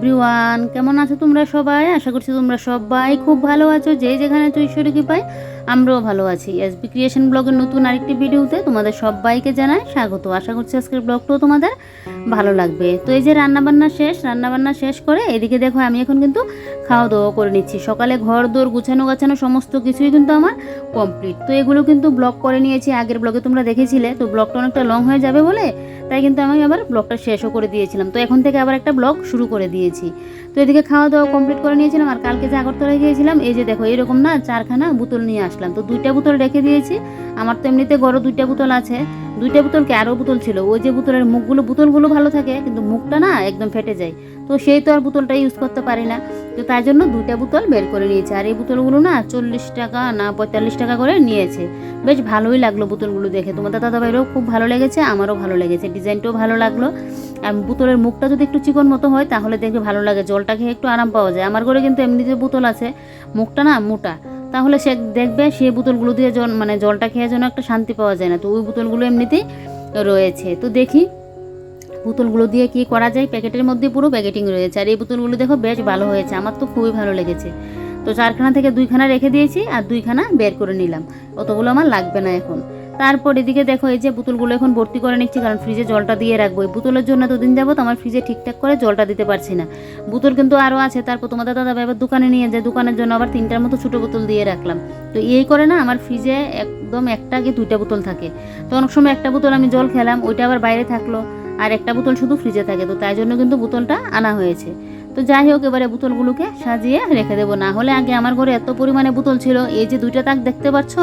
Everyone কেমন আছো তোমরা সবাই? আশা করছি তোমরা সবাই খুব ভালো আছো। যে যেখানে তো ঈশ্বরকে পাই আমরাও ভালো আছি। এসবি ক্রিয়েশন ব্লগের নতুন আরেকটি ভিডিওতে তোমাদের সবাইকে জানাই স্বাগত। আশা করছি আজকের ব্লগটাও তোমাদের ভালো লাগবে। তো এই যে রান্নাবান্না শেষ রান্নাবান্না শেষ করে এদিকে দেখো আমি এখন কিন্তু খাওয়া দাওয়া করে নিচ্ছি। সকালে ঘর দোর গুছানো গাছানো সমস্ত কিছুই কিন্তু আমার কমপ্লিট তো এগুলো কিন্তু ব্লগ করে নিয়েছি, আগের ব্লগে তোমরা দেখেছিলে। তো ব্লগটা অনেকটা লং হয়ে যাবে বলে তাই কিন্তু আমি আবার ব্লগটা শেষও করে দিয়েছিলাম। তো এখন থেকে আবার একটা ব্লগ শুরু করে দিয়েছি। তো এদিকে খাওয়া দাওয়া কমপ্লিট করে নিয়েছিলাম আর কালকে যে আগরতলায় গিয়েছিলাম, এই যে দেখো এরকম না চারখানা বোতল নিয়ে আসলাম। তো দুইটা বোতল রেখে দিয়েছি। আমার তো এমনিতে গড় দুইটা বোতল আছে। দুইটা বোতলকে আরও বোতল ছিল। ওই যে বোতলের মুখগুলো, বোতলগুলো ভালো থাকে, কিন্তু মুখটা না একদম ফেটে যায়। তো সেই তো আর বোতলটা ইউজ করতে পারি না। তো তাই জন্য দুইটা বোতল বের করে নিয়েছে। আর এই বোতলগুলো না চল্লিশ টাকা না পঁয়তাল্লিশ টাকা করে নিয়েছে। বেশ ভালোই লাগল বোতলগুলো দেখে। তোমাদের দাদাভাইরও খুব ভালো লেগেছে, আমারও ভালো লেগেছে। ডিজাইনটাও ভালো লাগল। আর বোতলের মুখটা যদি একটু চিকন মতো হয়, তাহলে দেখবে ভালো লাগে। জলটা খেয়ে একটু আরাম পাওয়া যায়। আমার ঘরে কিন্তু এমনিতে বোতল আছে। মুখটা না মোটা। তাহলে সে দেখবে সে বোতলগুলো দিয়ে জল মানে জলটা খেয়ে যেন একটা শান্তি পাওয়া যায় না। তো ওই বোতলগুলো এমনিতেই রয়েছে। তো দেখি বোতলগুলো দিয়ে কি করা যায়? প্যাকেটের মধ্যে পুরো প্যাকেটিং রয়েছে। আর এই বোতলগুলো দেখো বেশ ভালো হয়েছে। আমার তো খুবই ভালো লেগেছে। তো চারখানা থেকে দুইখানা রেখে দিয়েছি আর দুইখানা বের করে নিলাম। অতগুলো আমার লাগবে না এখন। তারপর এদিকে দেখো, এই যে বোতলগুলো এখন ভর্তি করে নিচ্ছি, কারণ ফ্রিজে জলটা দিয়ে রাখব। বোতলের জন্য দুদিন যাব আমার ফ্রিজে ঠিকঠাক করে জলটা দিতে পারছি না। বোতল কিন্তু আরও আছে, তারপর তোমাদের দাদা এবার দোকানে নিয়ে যায়, দোকানের জন্য আবার তিনটার মতো ছোটো বোতল দিয়ে রাখলাম। তো এই করে না, আমার ফ্রিজে একদম একটা কি দুইটা বোতল থাকে। তো অনেক সময় একটা বোতল আমি জল খেলাম, ওইটা আবার বাইরে থাকল, আর একটা বোতল শুধু ফ্রিজে থাকে, তো তাই জন্য কিন্তু বোতলটা আনা হয়েছে। তো যাই হোক, এবারে বোতলগুলোকে সাজিয়ে রেখে দেবো। না হলে আগে আমার ঘরে এত পরিমাণে বোতল ছিল, এই যে দুইটা তাক দেখতে পাচ্ছ,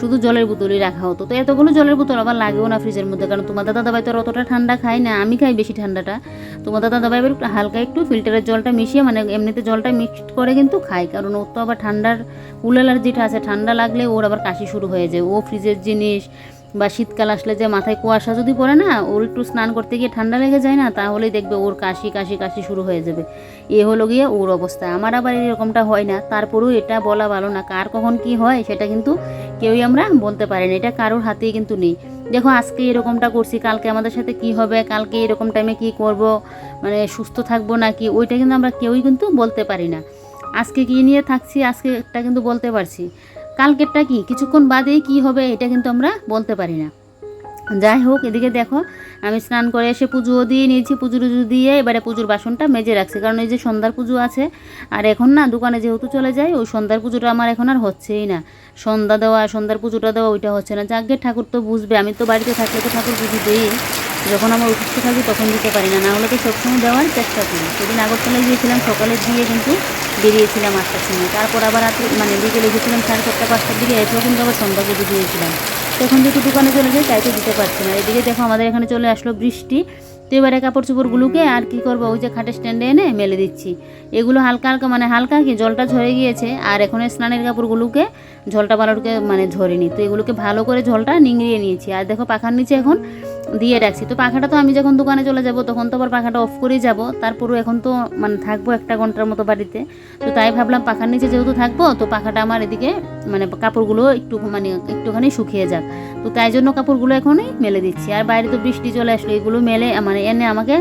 শুধু জলের বোতলই রাখা হতো। তো এতগুলো জলের বোতল আবার লাগেও না ফ্রিজের মধ্যে, কারণ তোমার দাদা দাবাই তো অতটা ঠান্ডা খায় না, আমি খাই বেশি ঠান্ডাটা। তোমার দাদা দাবাই এবার হালকা একটু ফিল্টারের জলটা মিশিয়ে মানে এমনিতে জলটা মিক্সড করে কিন্তু খাই কারণ ওর তো আবার ঠান্ডার উল অ্যালার্জিটা আছে, ঠান্ডা লাগলে ওর আবার কাশি শুরু হয়ে যায়। ও ফ্রিজের জিনিস বা শীতকাল আসলে যে মাথায় কুয়াশা যদি পড়ে না, ওর একটু স্নান করতে গিয়ে ঠান্ডা লেগে যায় না, তাহলেই দেখবে ওর কাশি কাশি কাশি শুরু হয়ে যাবে। এ হলো গিয়ে ওর অবস্থা। আমার আবার এরকমটা হয় না, তারপরেও এটা বলা ভালো না। কার কখন কি হয় সেটা কিন্তু কেউই আমরা বলতে পারি না, এটা কারোর হাতেই কিন্তু নেই। দেখো, আজকে এরকমটা করছি, কালকে আমাদের সাথে কি হবে, কালকে এরকম টাইমে কি করব মানে সুস্থ থাকব নাকি, ওইটা কিন্তু আমরা কেউই কিন্তু বলতে পারি না। আজকে কি নিয়ে থাকছি, আজকে একটা কিন্তু বলতে পারছি। কালকেরটা কি? কিছুক্ষণ বাদেই কি হবে এটা কিন্তু আমরা বলতে পারি না। যাই হোক, এদিকে দেখো, আমি স্নান করে এসে পুজোও দিয়ে নিয়েছি, পুজো টুজো দিয়ে এবারে পুজোর বাসনটা মেজে রাখছি। কারণ এই যে সন্ধ্যার পুজো আছে, আর এখন না দোকানে যেহেতু চলে যায় ওই সন্ধ্যার পুজোটা আমার এখন আর হচ্ছেই না। সন্ধ্যা দেওয়া, সন্ধ্যার পুজোটা দেওয়া, ওইটা হচ্ছে না। যাকে ঠাকুর তো বুঝবে, আমি তো বাড়িতে থাকলে তো ঠাকুর পুজো দিই। যখন আমার অসুস্থ থাকি তখন দিতে পারি না না হলে তো সবসময় দেওয়ার চেষ্টা করি। সেদিন আগরতলায় গিয়েছিলাম, সকালে দিয়ে কিন্তু বেরিয়েছিলাম আটটার সময়। তারপর আবার রাত্রে মানে বিকেলে গেছিলাম সাড়ে সাতটা, পাঁচটার দিকে এসেও কিন্তু আবার সন্ধ্যা পুজো দিয়েছিলাম তখন যেহেতু দোকানে চলে যাই, তাই তো দিতে পারছি না। এদিকে দেখো আমাদের এখানে চলে আসলো বৃষ্টি। তো এবারে কাপড় চোপড়গুলোকে আর কি করব, ওই যে খাটের স্ট্যান্ডে এনে মেলে দিচ্ছি। এগুলো হালকা হালকা মানে হালকা কি, জলটা ঝরে গিয়েছে, আর এখন স্নানের কাপড়গুলোকে ঝলটা ভালোকে মানে ঝরেনি তো এগুলোকে ভালো করে ঝলটা নিংড়িয়ে নিয়েছি। আর দেখো পাখার নিচে এখন দিয়ে রাখছি। তো পাখাটা তো আমি যখন দোকানে চলে যাব, তখন তো আবার পাখাটা অফ করেই যাব। তারপরও এখন তো মানে থাকব একটা ঘণ্টার মতো বাড়িতে। তো তাই ভাবলাম পাখার নিচে যেহেতু থাকব, তো পাখাটা আমার এদিকে মানে কাপড়গুলো একটু মানে একটুখানি শুকিয়ে যাক। তো তাই জন্য কাপড়গুলো এখনই মেলে দিচ্ছি। আর বাইরে তো বৃষ্টি চলে আসলো, এগুলো মেলে মানে এনে আমাকে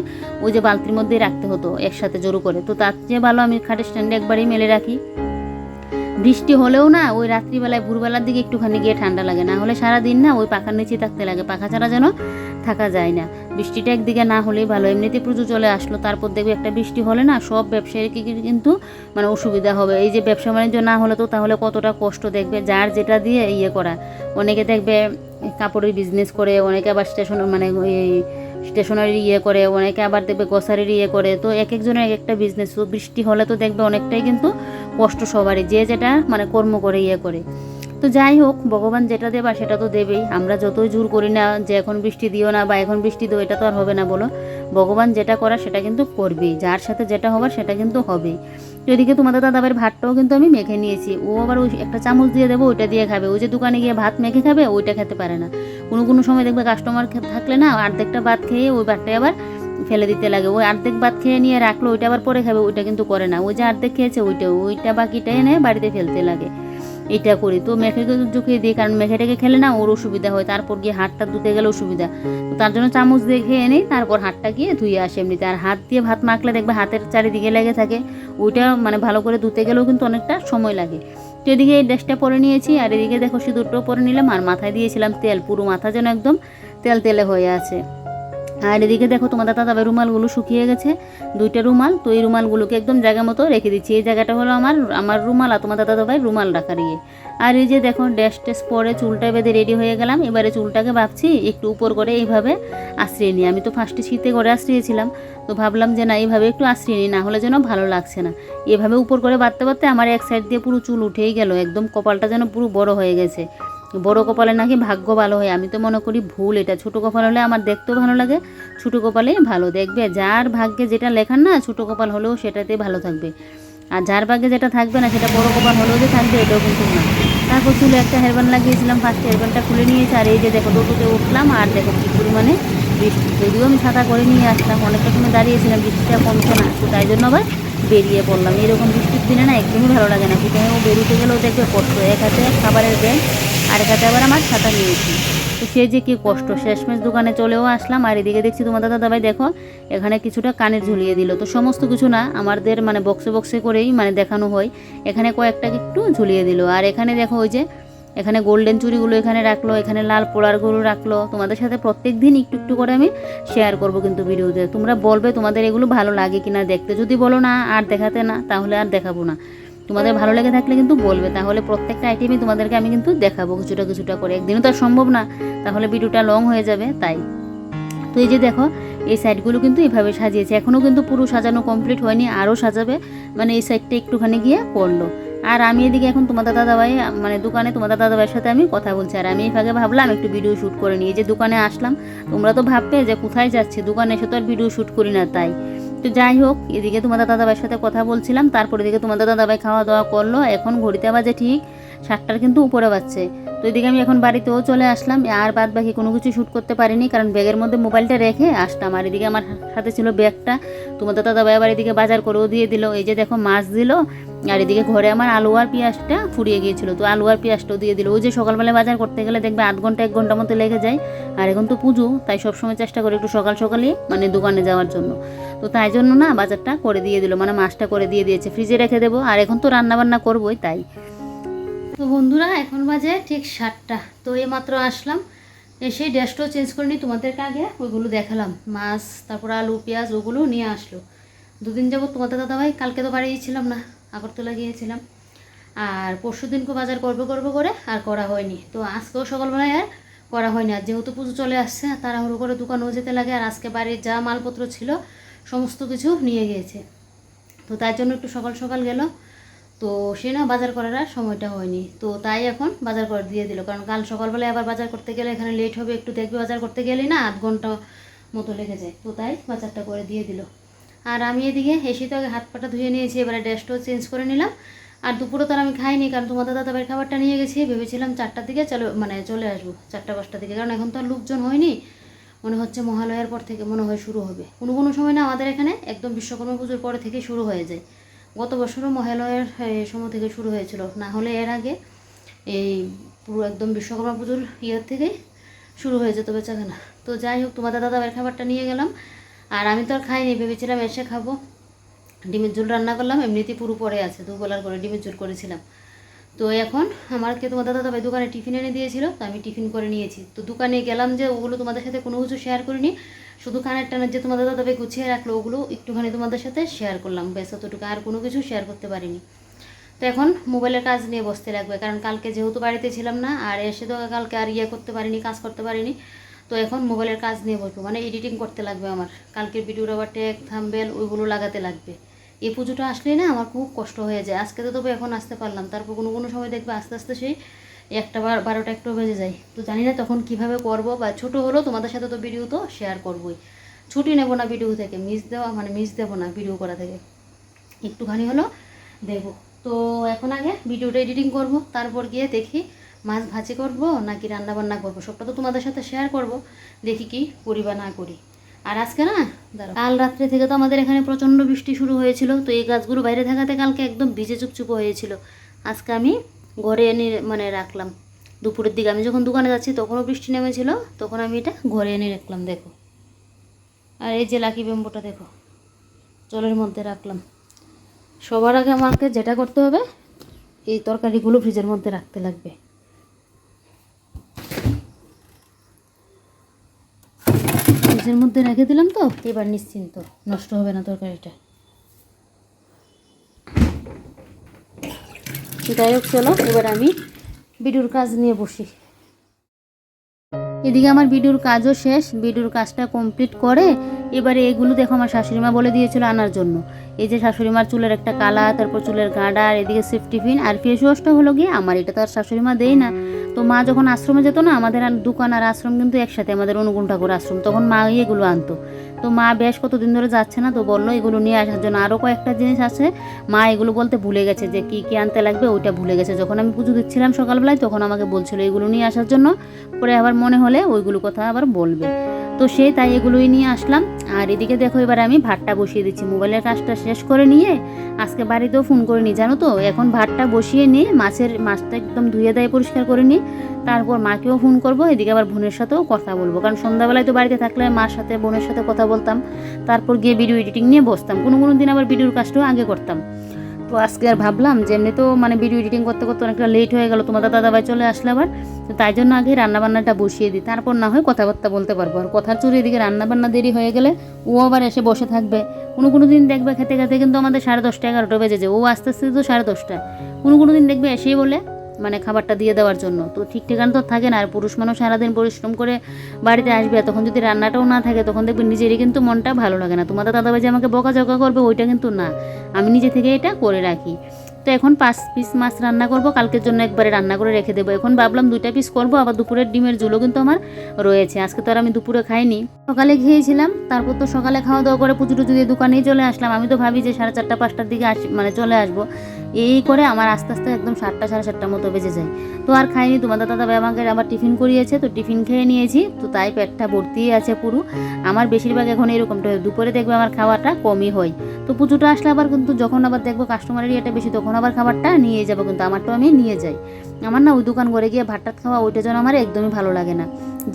ওই যে বালতির মধ্যেই রাখতে হতো একসাথে জোরো করে। তো তার চেয়ে ভালো আমি খাটের স্ট্যান্ডে একবারই মেলে রাখি। বৃষ্টি হলেও না, ওই রাত্রিবেলায় ভোরবেলার দিকে একটুখানি গিয়ে ঠান্ডা লাগে। না হলে সারা দিন না ওই পাখার নিচে থাকতে লাগে। পাখা ছাড়া যেন থাকা যায় না। বৃষ্টিটা একদিকে না হলেই ভালো। এমনিতে পুজো চলে আসলো, তারপর দেখবে একটা বৃষ্টি হলে না সব ব্যবসায়ীকে কিন্তু মানে অসুবিধা হবে। এই যে ব্যবসা বাণিজ্য না হলে তো তাহলে কতটা কষ্ট দেখবে? যার যেটা দিয়ে ইয়ে করা। অনেকে দেখবে কাপড়ের বিজনেস করে, অনেকে আবার স্টেশন মানে স্টেশনারি ইয়ে করে, অনেকে আবার দেখবে গ্রসারির ইয়ে করে। তো এক একজনের এক একটা বিজনেস তো বৃষ্টি হলে তো দেখবে অনেকটাই কিন্তু কষ্ট সবারই, যে যেটা মানে কর্ম করে ইয়ে করে। তো যাই হোক, ভগবান যেটা দেবা সেটা তো দেবেই। আমরা যতই জোর করি না যে এখন বৃষ্টি দিও না বা এখন বৃষ্টি দিও, এটা তো আর হবে না বলো। ভগবান যেটা করা সেটা কিন্তু করবেই। যার সাথে যেটা হবার সেটা কিন্তু হবেই। তো এদিকে তোমাদের দাদাবের ভাতটাও কিন্তু আমি মেখে নিয়েছি। ও আবার ওই একটা চামচ দিয়ে দেবো, ওইটা দিয়ে খাবে। ওই যে দোকানে গিয়ে ভাত মেখে খাবে, ওইটা খেতে পারে না। কোনো কোনো সময় দেখবে কাস্টমার থাকলে না, অর্ধেকটা ভাত খেয়ে ওই ভাতটাই আবার ফেলে দিতে লাগে। ওই অর্ধেক ভাত খেয়ে নিয়ে রাখল, ওইটা আবার পরে খাবে, ওইটা কিন্তু করে না। ওই যে অর্ধেক খেয়েছে, ওইটা ওইটা বাকিটা এনে বাড়িতে ফেলতে লাগে। এটা করি। তো মেখেকে ঢুকিয়ে দিই কারণ মেখেটাকে খেলে না ওর অসুবিধা হয়, তারপর গিয়ে হাতটা ধুতে গেলে অসুবিধা। তার জন্য চামচ দিয়ে খেয়ে নিই তারপর হাতটা গিয়ে ধুয়ে আসে এমনিতে। আর হাত দিয়ে ভাত মাখলে দেখবে হাতের চারিদিকে লেগে থাকে। ওইটা মানে ভালো করে ধুতে গেলেও কিন্তু অনেকটা সময় লাগে। তো এদিকে এই ড্রেসটা পরে নিয়েছি, আর এদিকে দেখো সিঁদুরটাও পরে নিলাম, আর মাথায় দিয়েছিলাম তেল, পুরো মাথা যেন একদম তেল তেলে হয়ে আছে। আর এদিকে দেখো তোমাদের দাদাভাই রুমালগুলো শুকিয়ে গেছে, দুইটা রুমাল, তো এই রুমালগুলোকে একদম জায়গা মতো রেখে দিচ্ছি। এই জায়গাটা হলো আমার আমার রুমাল আর তোমাদের দাদাভাই রুমাল রাখার ইয়ে। আর এই যে দেখো, ড্যাশ টেস পরে চুলটা বেঁধে রেডি হয়ে গেলাম। এবারে চুলটাকে ভাবছি একটু উপর করে এইভাবে আশ্রিয়ে নিই। আমি তো ফার্স্টে শীতে করে আশ্রিয়েছিলাম, তো ভাবলাম যে না, এইভাবে একটু আশ্রিয়ে নিই, না হলে যেন ভালো লাগছে না। এভাবে উপর করে বাঁধতে বাঁধতে আমার এক সাইড দিয়ে পুরো চুল উঠেই গেল, একদম কপালটা যেন পুরো বড় হয়ে গেছে। বড় কপালে নাকি ভাগ্য ভালো হয়। আমি তো মনে করি ভুল এটা। ছোট কপাল হলে আমার দেখতেও ভালো লাগে, ছোট কপালেই ভালো। দেখবে যার ভাগ্যে যেটা লেখার না, ছোট কপাল হলেও সেটাতে ভালো থাকবে। আর যার ভাগ্যে যেটা থাকবে না, সেটা বড় কপাল হলেও যে থাকবে, এটাও কিন্তু না। তারপর চুলে একটা হেয়ারব্যান্ড লাগিয়েছিলাম ফার্স্ট হেয়ারব্যান্ডটা খুলে নিয়েছি। আর এই যে দেখো, টোটোতে উঠলাম, আর দেখো কী পরিমাণে বৃষ্টি। যদিও আমি ছাতা করে নিয়ে আসলাম, অনেকটা সময় দাঁড়িয়েছিলাম, বৃষ্টিটা কমছে না। তো তাই জন্য আবার বেরিয়ে পড়লাম। এরকম বৃষ্টির দিনে না একদমই ভালো লাগে না। কোথাও বেরোতে গেলেও দেখবে কষ্ট। এক হাতে খাবারের ব্যাগ আর এক হাতে আবার আমার ছাতা নিয়েছি তো সে যে কি কষ্ট, শেষমেশ দোকানে চলেও আসলাম আর এদিকে দেখছি তোমার দাদা দাবাই দেখো, এখানে কিছুটা কানে ঝুলিয়ে দিল। তো সমস্ত কিছু না আমাদের মানে বক্সে বক্সে করেই মানে দেখানো হয়। এখানে কয়েকটা একটু ঝুলিয়ে দিল। আর এখানে দেখো ওই যে, এখানে গোল্ডেন চুড়িগুলো এখানে রাখল, এখানে লাল পোলারগুলো রাখল। তোমাদের সাথে প্রত্যেক দিন একটু একটু করে আমি শেয়ার করব কিন্তু ভিডিওতে। তোমরা বলবে তোমাদের এগুলো ভালো লাগে কিনা দেখতে। যদি বলো না আর দেখাতে না, তাহলে আর দেখাবো না। তোমাদের ভালো লেগে থাকলে কিন্তু বলবে। তাহলে প্রত্যেকটা আইটেমই তোমাদেরকে আমি কিন্তু দেখাবো কিছুটা কিছুটা করে। একদিনও তো সম্ভব না, তাহলে ভিডিওটা লং হয়ে যাবে, তাই। তো এই যে দেখো, এই সাইডগুলো কিন্তু এভাবে সাজিয়েছে। এখনও কিন্তু পুরো সাজানো কমপ্লিট হয়নি, আরও সাজাবে। মানে এই সাইডটা একটুখানি গিয়ে পড়ল। আর আমি এদিকে এখন তোমাদের দাদাভাই মানে দোকানে তোমাদের দাদাভাইয়ের সাথে আমি কথা বলছি। আর আমি এই ফাঁকে ভাবলাম একটু ভিডিও শ্যুট করে নিই। যে দোকানে আসলাম, তোমরা তো ভাববে যে কোথায় যাচ্ছে? দোকানে এসে তো আর ভিডিও শ্যুট করি না, তাই। তো যাই হোক, এদিকে তোমাদের দাদাভাইয়ের সাথে কথা বলছিলাম, তারপর এদিকে তোমাদের দাদাভাই খাওয়া দাওয়া করল। এখন ঘড়িতে বাজে ঠিক সাতটার কিন্তু উপরে বাজছে। তো এদিকে আমি এখন বাড়িতেও চলে আসলাম, আর বাদ বাকি কোনো কিছু শ্যুট করতে পারিনি, কারণ ব্যাগের মধ্যে মোবাইলটা রেখে আসলাম। আর এদিকে আমার সাথে ছিল ব্যাগটা, তোমাদের দাদাভাই আবার এদিকে বাজার করেও দিয়ে দিল। এই যে দেখো, মাছ দিল, আর এদিকে ঘরে আমার আলু আর পেঁয়াজটা ফুরিয়ে গিয়েছিল। তো আলু আর পেঁয়াজটাও দিয়ে দিল। ওই যে সকালবেলা বাজার করতে গেলে দেখবে আধ ঘণ্টা, এক ঘণ্টা মতো লেগে যায়। আর এখন তো পুজো, তাই সবসময় চেষ্টা করি একটু সকাল সকালই মানে দোকানে যাওয়ার জন্য। তো তাই জন্য না বাজারটা করে দিয়ে দিল মানে মাছটা করে দিয়ে দিয়েছে, ফ্রিজে রেখে দেবো, আর এখন তো রান্না বান্না করবোই তাই। তো বন্ধুরা, এখন বাজে ঠিক সাতটা, তো এই মাত্র আসলাম, এসে ড্রেসটাও চেঞ্জ করে নিই তোমাদেরকে আগে ওইগুলো দেখালাম, মাছ, তারপর আলু, পেঁয়াজ, ওগুলো নিয়ে আসলো। দুদিন যাব তোমাদের দাদাভাই, কালকে তো বাড়ি ছিলাম না, আগরতলা গিয়েছিলাম, আর পরশু দিনকে বাজার করব করব করে আর করা হয়নি। তো আজকেও সকালবেলায় আর করা হয়নি, আর যেহেতু পুজো চলে আসছে তারা তাড়াহুড়ো করে দোকানেও যেতে লাগে, আর আজকে বাড়ির যা মালপত্র ছিল সমস্ত কিছু নিয়ে গিয়েছে। তো তার জন্য একটু সকাল সকাল গেল। তো সে না বাজার করার আর সময়টা হয়নি। তো তাই এখন বাজার করে দিয়ে দিল। কারণ কাল সকালবেলায় আবার বাজার করতে গেলে এখানে লেট হবে, একটু দেখবে বাজার করতে গেলে না আধ ঘণ্টা মতো লেগে যায়। তো তাই বাজারটা করে দিয়ে দিল। আর আমি এদিকে এসে তো আগে হাত পাটা ধুয়ে নিয়েছি, এবারে ড্রেসটাও চেঞ্জ করে নিলাম। আর দুপুরে তো আমি খাইনি, কারণ তোমাদের দাদাবার খাবারটা নিয়ে গেছি। ভেবেছিলাম চারটার দিকে চলো মানে চলে আসব, চারটা পাঁচটার দিকে। কারণ এখন তো আর লোকজন হয়নি। মনে হচ্ছে মহালয়ার পর থেকে মনে হয় শুরু হবে। কোনো কোনো সময় না আমাদের এখানে একদম বিশ্বকর্মা পুজোর পরে থেকে শুরু হয়ে যায়। গত বছরও মহালয়ার সময় থেকে শুরু হয়েছিল। না হলে এর আগে এই পুরো একদম বিশ্বকর্মা পুজোর ইয়ের থেকেই শুরু হয়ে যেত বেচাকেনা। তো যাই হোক, তোমাদের দাদাবার খাবারটা নিয়ে গেলাম। আর আমি তো আর খাইনি, ভেবেছিলাম এসে খাব। ডিমের ঝোল রান্না করলাম, এমনিতেই পুরো পরে আছে, দুবেলার করে ডিমের ঝোল করেছিলাম। তো এখন আমাকে তোমার দাদা দাবাই দোকানে টিফিন এনে দিয়েছিল, তো আমি টিফিন করে নিয়েছি। তো দোকানে গেলাম যে ওগুলো তোমাদের সাথে কোনো কিছু শেয়ার করিনি, শুধু কানের টানের যে তোমাদের দাদা ভাই গুছিয়ে রাখল ওগুলো একটুখানি তোমাদের সাথে শেয়ার করলাম, ব্যাস অতটুকু আর কোনো কিছু শেয়ার করতে পারিনি। তো এখন মোবাইলের কাজ নিয়ে বসতে লাগবে, কারণ কালকে যেহেতু বাড়িতে ছিলাম না, আর এসে তো কালকে আর ইয়ে করতে পারিনি, কাজ করতে পারিনি, তো এখন মোবাইলের কাজ নিয়ে বসবো মানে এডিটিং করতে লাগবে আমার। কালকের ভিডিওর আবার ট্যাগ থাম্বেল ওইগুলো লাগাতে লাগবে। এই পুজোটা আসলেই না আমার খুব কষ্ট হয়ে যায়। আজকে তো তবে এখন আসতে পারলাম। তারপর কোনো কোনো সময় দেখবে আস্তে আস্তে সেই একটা বার, বারোটা একটু বেজে যায়। তো জানি না তখন কীভাবে করব বা ছোট হলেও তোমাদের সাথে তো ভিডিও তো শেয়ার করবোই। ছুটি নেব না ভিডিও থেকে মিস দেওয়া মানে মিস দেবো না ভিডিও করা থেকে। একটুখানি হলো দেবো তো এখন আগে ভিডিওটা এডিটিং করব, তারপর গিয়ে দেখি মাছ ভাজি করব নাকি রান্না বান্না করব। সবটা তো তোমাদের সাথে শেয়ার করব। দেখি কি করি বা না করি। আর আজকে না, কাল রাত্রে থেকে তো আমাদের এখানে প্রচণ্ড বৃষ্টি শুরু হয়েছিল, তো এই গাছগুলো বাইরে থাকাতে কালকে একদম ভিজে চুপচুপ হয়েছিল। আজকে আমি ঘরে এনে মানে রাখলাম। দুপুরের দিকে আমি যখন দোকানে যাচ্ছি তখনও বৃষ্টি নেমেছিল, তখন আমি এটা ঘরে এনে রাখলাম, দেখো। আর এই যে লাকি বেম্বোটা, দেখো। জলের মধ্যে রাখলাম। সবার আগে আমাকে যেটা করতে হবে, এই তরকারিগুলো ফ্রিজের মধ্যে রাখতে লাগবে। ফ্রিজের মধ্যে রেখে দিলাম তো, এবার নিশ্চিন্ত। নষ্ট হবে না তরকারিটা। যাই হোক, চলো, এবার আমি বিডুর কাজ নিয়ে বসি। এদিকে আমার বিডুর কাজও শেষ বিডুর কাজটা কমপ্লিট করে এবারে এগুলো দেখো আমার শাশুড়ি মা বলে দিয়েছিল আনার জন্য। এই যে শাশুড়ি মার চুলের একটা কালা, তারপর চুলের গাঁডার এদিকে সেফ টিফিন আর ফেস ওয়াশটা হলো গিয়ে আমার, এটা তো আর শাশুড়ি মা দেয় না। তো মা যখন আশ্রমে যেত না, আমাদের দোকান আর আশ্রম কিন্তু একসাথে, আমাদের অনুগুণ ঠাকুর আশ্রম, তখন মা এগুলো আনতো। তো মা বেশ কতদিন ধরে যাচ্ছে না তো বলল এগুলো নিয়ে আসার জন্য। আরও কয়েকটা জিনিস আছে। মা এগুলো বলতে ভুলে গেছে যে কি কি আনতে লাগবে ওইটা ভুলে গেছে। যখন আমি পুজো দিচ্ছিলাম সকালবেলায় তখন আমাকে বলছিল এগুলো নিয়ে আসার জন্য। পরে আবার মনে হলে ওইগুলো কথা আবার বলবে। তো সে তাই এগুলোই নিয়ে আসলাম। আর এদিকে দেখো এবার আমি ভাতটা বসিয়ে দিচ্ছি। মোবাইলের কাজটা শেষ করে নিয়ে আজকে বাড়িতেও ফোন করে নিই জানো তো? এখন ভাতটা বসিয়ে নিয়ে মাছের মাছটা একদম ধুয়ে দেয় পরিষ্কার করে নিই তারপর মাকেও ফোন করব। এদিকে আবার বোনের সাথেও কথা বলব। কারণ সন্ধ্যাবেলায় তো বাড়িতে থাকলে মার সাথে, বোনের সাথে কথা বলতাম। তারপর গিয়ে ভিডিও এডিটিং নিয়ে বসতাম। কোনো কোনো দিন আবার ভিডিওর কাজটাও আগে করতাম। তো আজকে আর ভাবলাম যে এমনি তো মানে ভিডিও এডিটিং করতে করতে অনেকটা লেট হয়ে গেল, তোমাদের দাদাভাই চলে আসলে আবার, তো তাই জন্য আগে রান্নাবান্নাটা বসিয়ে দিই। তারপর না হয় কথাবার্তা বলতে পারব। আর কথার চুরি এদিকে রান্নাবান্না দেরি হয়ে গেলে ও আবার এসে বসে থাকবে। কোনো কোনো দিন দেখবে খেতে খেতে কিন্তু আমাদের সাড়ে দশটা এগারোটা বেজে যায়। ও আস্তে আস্তে তো সাড়ে দশটা। কোনো কোনো দিন দেখবে এসেই বলে মানে খাবারটা দিয়ে দেওয়ার জন্য। তো ঠিক ঠিকানা তো থাকে না, আর পুরুষ মানুষ সারাদিন পরিশ্রম করে বাড়িতে আসবে তখন যদি রান্নাটাও না থাকে, তখন দেখবে নিজেরই কিন্তু মনটা ভালো লাগে না। তোমাদের দাদাভাই যে আমাকে বকাঝকা করবে, ওইটা কিন্তু না। আমি নিজে থেকে এটা করে রাখি। তো এখন পাঁচ পিস মাছ রান্না করব, কালকের জন্য একবারে রান্না করে রেখে দেবো। এখন ভাবলাম দুইটা পিস করব, আবার দুপুরের ডিমের ঝুলো কিন্তু আমার রয়েছে। আজকে তো আর আমি দুপুরে খাইনি। সকালে খেয়েছিলাম, তারপর তো সকালে খাওয়া দাওয়া করে পুজো টুজো দিয়ে দোকানেই চলে আসলাম। আমি তো ভাবি যে সাড়ে চারটা, পাঁচটার দিকে আস মানে চলে আসব। এই করে আমার আস্তে আস্তে একদম সাতটা, সাড়ে সাতটার মতো বেজে যায়। তো আর খাইনি তোমাদের দাদা আমাকে আবার টিফিন করিয়েছে, তো টিফিন খেয়ে নিয়েছি। তো তাই পেটটা ভর্তিই আছে পুরো। আমার বেশিরভাগ এখন এরকমটা হয় দুপুরে দেখবে আমার খাওয়াটা কমই হয়। তো পুজোটা আসলে আবার কিন্তু যখন আবার দেখব কাস্টমারের ইয়েটা বেশি, তখন আবার খাবারটা নিয়ে যাব কিন্তু আমারটাও আমি নিয়ে যাই। আমার না ওই দোকান করে গিয়ে ভাত টাত খাওয়া ওইটা যেন আমার একদমই ভালো লাগে না।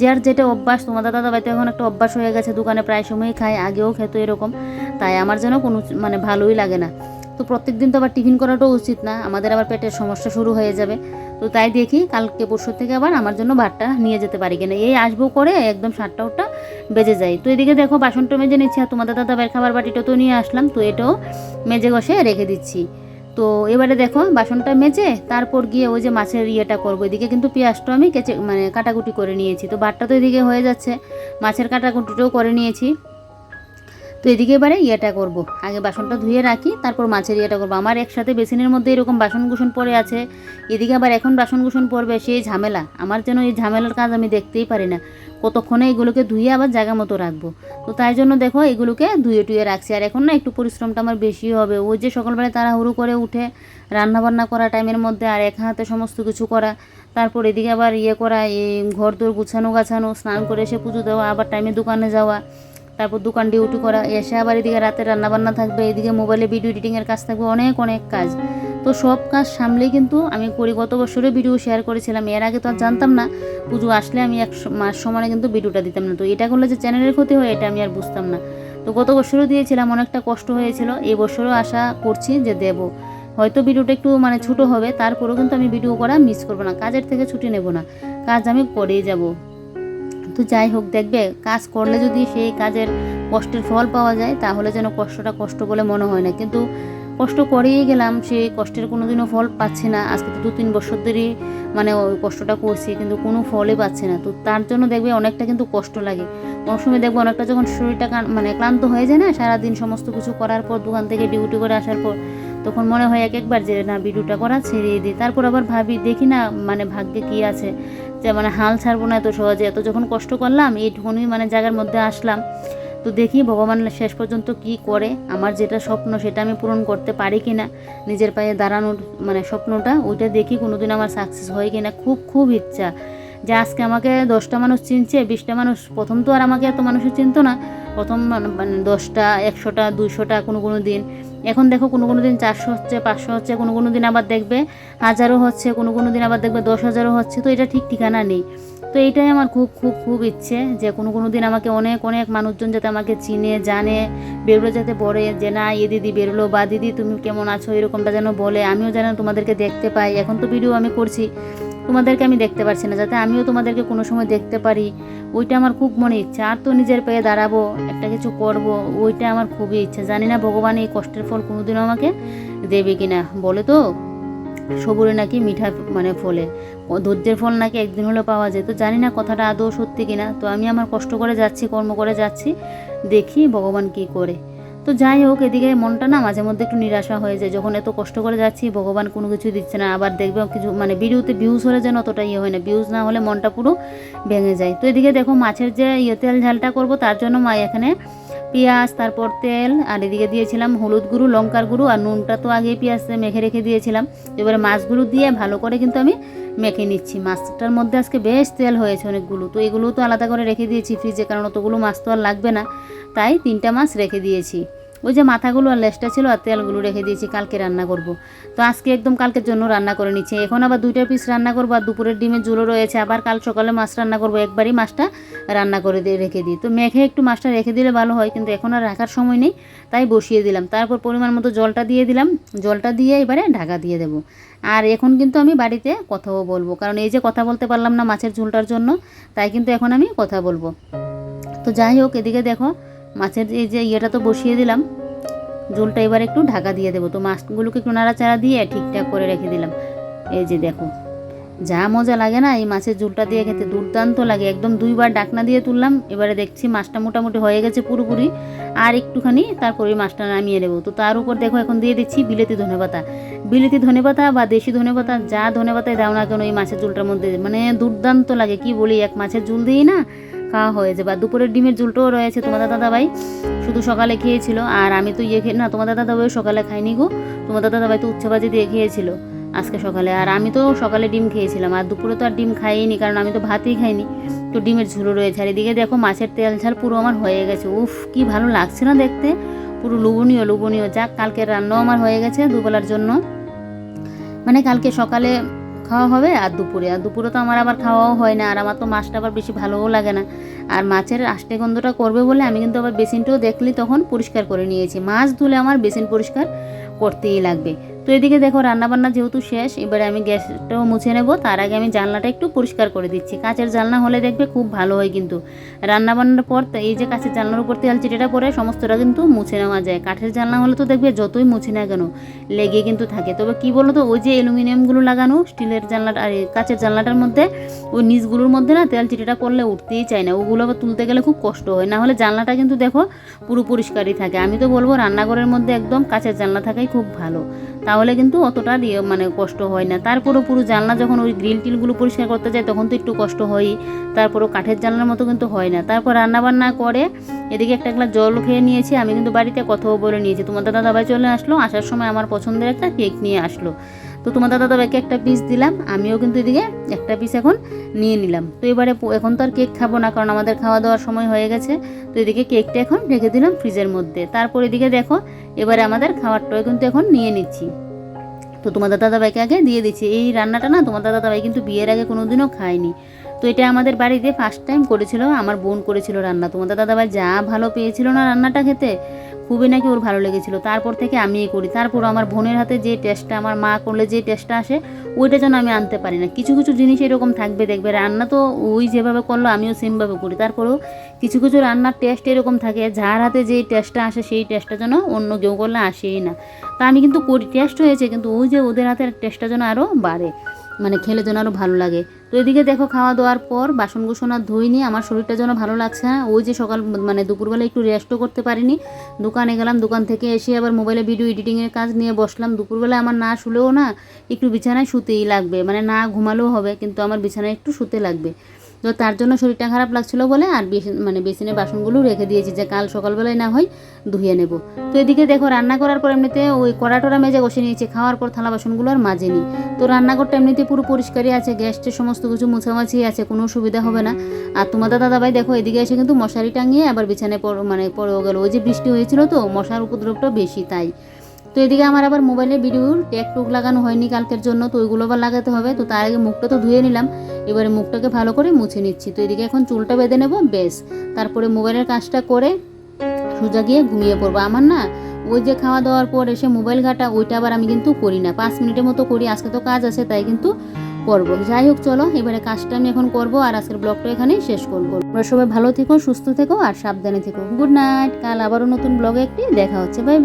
যার যেটা অভ্যাস, তোমাদের দাদা ভাইতে এখন একটা অভ্যাস হয়ে গেছে, দোকানে প্রায় সময়ই খায়, আগেও খেতো এরকম। তাই আমার যেন কোনো মানে ভালোই লাগে না। তো প্রত্যেক দিন তো আবার টিফিন করাটাও উচিত না, আমাদের আবার পেটের সমস্যা শুরু হয়ে যাবে। তো তাই দেখি কালকে পরশু থেকে আবার আমার জন্য ভাতটা নিয়ে যেতে পারি কিনা। এই আসব করে একদম সাতটা ওটা বেজে যায়। তো এদিকে দেখো বাসনটা মেজে নিচ্ছি, আর তোমাদের দাদা ভাইয়ের খাবার বাটিটা তো নিয়ে আসলাম, তো এটাও মেজে ঘষে রেখে দিচ্ছি। তো এবারে দেখো, বাসনটা মেজে তারপর গিয়ে ওই যে মাছের ইয়েটা করব। এদিকে কিন্তু পেঁয়াজটা আমি কেচে মানে কাটাকুটি করে নিয়েছি। তো বাটটা তো এদিকে হয়ে যাচ্ছে। মাছের কাটাকুটিটাও করে নিয়েছি। তো এদিকে এবারে ইয়েটা করব। আগে বাসনটা ধুয়ে রাখি, তারপর মাছের ইয়েটা করব। আমার একসাথে বেসিনের মধ্যে এরকম বাসন কুসন পড়ে আছে। এদিকে আবার এখন বাসন কুসন পড়বে, সেই ঝামেলা। আমার যেন এই ঝামেলার কাজ আমি দেখতেই পারি না। কতক্ষণে এগুলোকে ধুয়ে আবার জায়গা মতো রাখব। তো তাই জন্য দেখো এগুলোকে ধুয়ে টুয়ে রাখছি। আর এখন না একটু পরিশ্রমটা আমার বেশি হবে। ওই যে সকালবেলায় তাড়াহুড়ো করে উঠে রান্না বান্না করা টাইমের মধ্যে আর এক হাতে সমস্ত কিছু করা, তারপর এদিকে আবার ইয়ে করা, এই ঘর দোর গুছানো গাছানো স্নান করে এসে পুজো দেওয়া, আবার টাইমে দোকানে যাওয়া তারপর দোকান ডিউটি করা, এসে আবার এদিকে রাতে রান্নাবান্না থাকবে, এদিকে মোবাইলে ভিডিও এডিটিংয়ের কাজ থাকবে, অনেক অনেক কাজ। তো সব কাজ সামলে কিন্তু আমি করি, গত বছরে ভিডিও শেয়ার করেছিলাম, এর আগে তো আর জানতাম না, পুজো আসলে আমি এক মাস সমানে কিন্তু ভিডিওটা দিতাম না। তো এটা করলে যে চ্যানেলের ক্ষতি হয়, এটা আমি আর বুঝতাম না। তো গত বছরও দিয়েছিলাম, অনেকটা কষ্ট হয়েছিল, এই বছরও আশা করছি যে দেব। হয়তো ভিডিওটা একটু মানে ছোটো হবে, তারপরেও কিন্তু আমি ভিডিও করা মিস করব না, কাজের থেকে ছুটি নেব না, কাজ আমি করেই যাব। তো যাই হোক, দেখবে কাজ করলে যদি সেই কাজের কষ্টের ফল পাওয়া যায়, তাহলে যেন কষ্টটা কষ্ট বলে মনে হয় না। কিন্তু কষ্ট করেই গেলাম, সেই কষ্টের কোনো দিনও ফল পাচ্ছি না। আজকে তো দু তিন বছর ধরেই মানে ওই কষ্টটা করছি, কিন্তু কোনো ফলই পাচ্ছি না। তো তার জন্য দেখবে অনেকটা কিন্তু কষ্ট লাগে। কোনো সময় দেখবে অনেকটা যখন শরীরটা মানে ক্লান্ত হয়ে যায় না, সারাদিন সমস্ত কিছু করার পর, দোকান থেকে ডিউটি করে আসার পর, তখন মনে হয় এক একবার যে, না, ভিডিওটা করা ছেড়ে দিই তারপর আবার ভাবি, দেখি না মানে ভাগ্যে কী আছে? যে মানে হাল ছাড়বো না এত সহজে। এত যখন কষ্ট করলাম এইটুকুনি মানে জায়গার মধ্যে আসলাম, তো দেখি ভগবান শেষ পর্যন্ত কি করে। আমার যেটা স্বপ্ন সেটা আমি পূরণ করতে পারি কি না নিজের পায়ে দাঁড়ানোর মানে স্বপ্নটা, ওইটা দেখি কোনো কোনোদিন আমার সাকসেস হয় কি না খুব খুব ইচ্ছা যে আজকে আমাকে দশটা মানুষ চিনছে, বিশটা মানুষ। প্রথম তো আর আমাকে এত মানুষই চিনতো না। প্রথম মানে দশটা, একশোটা, দুইশোটা কোনো কোনো দিন। এখন দেখো কোনো কোনো দিন চারশো হচ্ছে, পাঁচশো হচ্ছে, কোনো কোনো দিন আবার দেখবে হাজারও হচ্ছে, কোনো কোনো দিন আবার দেখবে দশ হাজারও হচ্ছে, তো এটা ঠিক ঠিকানা নেই। তো এইটাই আমার খুব খুব খুব ইচ্ছে যে কোনো কোনো দিন আমাকে অনেক অনেক মানুষজন যাতে আমাকে চিনে, জানে, বেরোলে যাতে বলে যে, না, এ দিদি বেরোলো বা, দিদি তুমি কেমন আছো? এরকমটা যেন বলে, আমিও যেন তোমাদেরকে দেখতে পাই। এখন তো ভিডিও আমি করছি। তোমাদেরকে আমি দেখতে পারছি না, যাতে আমিও তোমাদেরকে কোনো সময় দেখতে পারি। ওইটা আমার খুব মনে ইচ্ছা। আর তো নিজের পায়ে দাঁড়াবো, একটা কিছু করব, ওইটা আমার খুবই ইচ্ছা। জানি না ভগবান এই কষ্টের ফল কোনোদিনও আমাকে দেবে কি না বলে তো, সবুরে নাকি মিঠা মানে ফলে। ধৈর্যের ফল নাকি একদিন হলেও পাওয়া যায়। তো জানি না কথাটা আদৌ সত্যি কিনা। তো আমি আমার কষ্ট করে যাচ্ছি, কর্ম করে যাচ্ছি, দেখি ভগবান কি করে। তো যাই হোক, এদিকে মনটা না মাঝে মধ্যে একটু নিরাশা হয়ে যায়। যখন এত কষ্ট করে যাচ্ছি, ভগবান কোনো কিছু দিচ্ছে না। আবার দেখবে কিছু মানে ভিডিওতে ভিউজ হলে যেন অতটা ইয়ে হয় না। ভিউজ না হলে মনটা পুরো ভেঙে যায়। তো এদিকে দেখো, মাছের যে ইয়ে তেল ঝালটা করব, তার জন্য মা এখানে পেঁয়াজ, তারপর তেল, আর এদিকে দিয়েছিলাম হলুদ গুঁড়ো, লঙ্কার গুঁড়ো, আর নুনটা তো আগে পেঁয়াজ মেখে রেখে দিয়েছিলাম। এবারে মাছগুলো দিয়ে ভালো করে কিন্তু আমি মেখে নিচ্ছি। মাছটার মধ্যে আজকে বেশ তেল হয়েছে অনেকগুলো। তো এগুলো তো আলাদা করে রেখে দিয়েছি ফ্রিজে কারণ অতগুলো মাছ তো আর লাগবে না। তাই তিনটা মাছ রেখে দিয়েছি। ওই যে মাথাগুলো আর লেসটা ছিল আর তেলগুলো রেখে দিয়েছি, কালকে রান্না করব। তো আজকে একদম কালকের জন্য রান্না করে নিচ্ছি। এখন আবার দুইটা পিস রান্না করব আর দুপুরের ডিমের জুলো রয়েছে। আবার কাল সকালে মাছ রান্না করব, একবারই মাছটা রান্না করে দিয়ে রেখে দিই। তো মেখে একটু মাছটা রেখে দিলে ভালো হয়, কিন্তু এখন আর রাখার সময় নেই, তাই বসিয়ে দিলাম। তারপর পরিমাণ মতো জলটা দিয়ে দিলাম। জলটা দিয়ে এবারে ঢাকা দিয়ে দেবো। আর এখন কিন্তু আমি বাড়িতে কথাও বলব, কারণ এই যে কথা বলতে পারলাম না মাছের ঝোলটার জন্য, তাই কিন্তু এখন আমি কথা বলব। তো যাই হোক, এদিকে দেখো মাছের এই যে ইয়েটা তো বসিয়ে দিলাম ঝোলটা এবার একটু ঢাকা দিয়ে দেবো। তো মাছগুলোকে একটু নাড়াচাড়া দিয়ে ঠিকঠাক করে রেখে দিলাম। এই যে দেখো, যা মজা লাগে না এই মাছের ঝোলটা দিয়ে খেতে, দুর্দান্ত লাগে। একদম দুইবার ডাকনা দিয়ে তুললাম, এবারে দেখছি মাছটা মোটামুটি হয়ে গেছে পুরোপুরি। আর একটুখানি তারপরে মাছটা নামিয়ে নেব। তো তার উপর দেখো এখন দিয়ে দিচ্ছি বিলেতি ধনেপাতা। বিলেতি ধনেপাতা বা দেশি ধনেপাতা, যা ধনেপাতায় দাও না কেন এই মাছের ঝোলটার মধ্যে মানে দুর্দান্ত লাগে। কি বলি, এক মাছের ঝোল দিয়েই না খাওয়া হয়েছে বা দুপুরের ডিমের ঝুলটাও রয়েছে তোমাদের দাদাভাই। শুধু সকালে খেয়েছিল। আর আমি তো ইয়ে খেয়ে না, তোমাদের দাদাভাই সকালে খাইনি গো। তোমাদের দাদাভাই তো উচ্চবাজি দিয়ে খেয়েছিল আজকে সকালে। আর আমি তো সকালে ডিম খেয়েছিলাম। আর দুপুরে তো আর ডিম খাইনি, কারণ আমি তো ভাতই খাইনি। তো ডিমের ঝুলো রয়েছে। আর এদিকে দেখো, মাছের তেল ঝাল পুরো আমার হয়ে গেছে। উফ, কি ভালো লাগছে না দেখতে। পুরো লুবনীয় লুবনীয় যাক কালকে রান্নাও আমার হয়ে গেছে দুবেলার জন্য। মানে কালকে সকালে খাওয়া হবে আর দুপুরে। আর দুপুরে তো আমার আবার খাওয়াও হয় না। আর আমার তো মাছটা আবার বেশি ভালোও লাগে না। আর মাছের আষ্টে গন্ধটা করবে বলে আমি কিন্তু আবার বেসিনটাও দেখলি তখন পরিষ্কার করে নিয়েছি। মাছ ধুলে আমার বেসিন পরিষ্কার করতেই লাগবে। তো এদিকে দেখো, রান্নাবান্না যেহেতু শেষ, এবারে আমি গ্যাসটাও মুছে নেব। তার আগে আমি জানলাটা একটু পরিষ্কার করে দিচ্ছি। কাঁচের জানলা হলে দেখবে খুব ভালো হয় কিন্তু। রান্নাবান্নার পর এই যে কাঁচের জানলার উপর তেল চিটেটা পরে সমস্তটা কিন্তু মুছে নেওয়া যায়। কাঠের জানলা হলে তো দেখবে যতই মুছে না কেন, লেগে কিন্তু থাকে। তবে কি বলো তো ওই যে অ্যালুমিনিয়ামগুলো লাগানো, স্টিলের জানলাটা আর কাঁচের জানলাটার মধ্যে, ওই নিচগুলোর মধ্যে না তেল চিটেটা পড়লে উঠতেই চায় না। ওগুলো আবার তুলতে গেলে খুব কষ্ট হয়। না হলে জানলাটা কিন্তু দেখো পুরো পরিষ্কারই থাকে। আমি তো বলব, রান্নাঘরের মধ্যে একদম কাঁচের জানলা থাকাই খুব ভালো। তাহলে কিন্তু অতটা মানে কষ্ট হয় না। তারপরও পুরো জানলা যখন ওই গ্রিল টিলগুলো পরিষ্কার করতে যায়, তখন তো একটু কষ্ট হয়ই। তারপরও কাঠের জানলার মতো কিন্তু হয় না। তারপর রান্নাবান্না করে এদিকে একটা গ্লাস জল খেয়ে নিয়েছি। আমি কিন্তু বাড়িতে কথাও বলে নিয়েছি তোমাদের দাদা ভাই চলে আসলো, আসার সময় আমার পছন্দের একটা কেক নিয়ে আসলো। তো তোমার দাদা দাবাইকে একটা পিস দিলাম, আমিও কিন্তু এদিকে একটা পিস এখন নিয়ে নিলাম। তো এবারে এখন তো আর কেক খাব না, কারণ আমাদের খাওয়া দাওয়ার সময় হয়ে গেছে। তো এদিকে কেকটা এখন রেখে দিলাম ফ্রিজের মধ্যে। তারপর এদিকে দেখো, এবারে আমাদের খাবারটাও কিন্তু এখন নিয়ে নিচ্ছি। তো তোমার দাদা দাবাইকে আগে দিয়ে দিচ্ছি। এই রান্নাটা না তোমার ভাই কিন্তু বিয়ের আগে কোনোদিনও খায়নি। তো এটা আমাদের বাড়িতে ফার্স্ট টাইম করেছিল, আমার বোন করেছিল রান্না। তোমার দাদা দাবাই যা ভালো পেয়েছিল না রান্নাটা খেতে, খুবই নাকি ওর ভালো লেগেছিল। তারপর থেকে আমিই করি। তারপর আমার বোনের হাতে যে টেস্টটা আমার মা করলে যে টেস্টটা আসে, ওইটা যেন আমি আনতে পারি না। কিছু কিছু জিনিস এরকম থাকবে, দেখবে রান্না তো ওই যেভাবে করল, আমিও সেমভাবে করি। তারপরেও কিছু কিছু রান্নার টেস্ট এরকম থাকে, যার হাতে যেই টেস্টটা আসে, সেই টেস্টটা যেন অন্য কেউ করলে আসেই না। তা আমি কিন্তু করি টেস্ট হয়েছে, কিন্তু ওই যে ওদের হাতের টেস্টটা যেন আরও বাড়ে মানে খেলে যেন আরও ভালো লাগে। তো এদিকে দেখো খাওয়া দাওয়ার পর বাসন গোসনা আর ধুইনি আমার শরীরটা যেন ভালো লাগছে না। ওই যে সকাল মানে দুপুরবেলা একটু রেস্টও করতে পারিনি। দোকানে গেলাম, দোকান থেকে এসে আবার মোবাইলে ভিডিও এডিটিংয়ের কাজ নিয়ে বসলাম। দুপুরবেলা আমার না শুলেও না, একটু বিছানায় শুতেই লাগবে। মানে না ঘুমালেও হবে, কিন্তু আমার বিছানায় একটু শুতে লাগবে। তো তার জন্য শরীরটা খারাপ লাগছিল বলে আর বেসিন মানে বেসিনের বাসনগুলো রেখে দিয়েছি যে কাল সকালবেলায় না হয় ধুয়ে নেব। তো এদিকে দেখো রান্না করার পর এমনিতে ওই কড়াটোরা মেজে বসে নিয়েছি। খাওয়ার পর থালা বাসনগুলো আর মাজেনি। তো রান্নাঘরটা এমনিতে পুরো পরিষ্কারই আছে গ্যাসটের সমস্ত কিছু মুছামাছি আছে কোনো সুবিধা হবে না। আর তোমাদের দাদাভাই দেখো এদিকে এসে কিন্তু মশারি টাঙিয়ে আবার বিছানায় মানে পড়েও গেল। ওই যে বৃষ্টি হয়েছিল তো মশার উপদ্রবটা বেশি তাই। তো এদিকে আমার আবার মোবাইলে ভিডিওর ট্যাগ টুক লাগানো হয়নি, কালকের জন্য তো ওইগুলো আবার লাগাতে হবে। তো তার আগে মুখটা তো ধুয়ে নিলাম, এবারে মুখটাকে ভালো করে মুছে নিচ্ছি। তো এদিকে এখন চুলটা বেঁধে নেব, বেশ। তারপরে মোবাইলের কাজটা করে সোজা গিয়ে ঘুমিয়ে পড়ব। আমার না ওই যে খাওয়া দাওয়ার পর এসে মোবাইল ঘাটা, ওইটা আবার আমি কিন্তু করি না। পাঁচ মিনিটের মতো করি, আজকে তো কাজ আছে, তাই কিন্তু করব। যাই হোক, চলো, এবারে কাজটা আমি এখন করব আর আজকের ব্লগটা এখানেই শেষ করব। তোমরা সবাই ভালো থেকো, সুস্থ থেকো আর সাবধানে থেকো। গুড নাইট, কাল আবারও নতুন ব্লগে একটি দেখা হচ্ছে। Bye bye.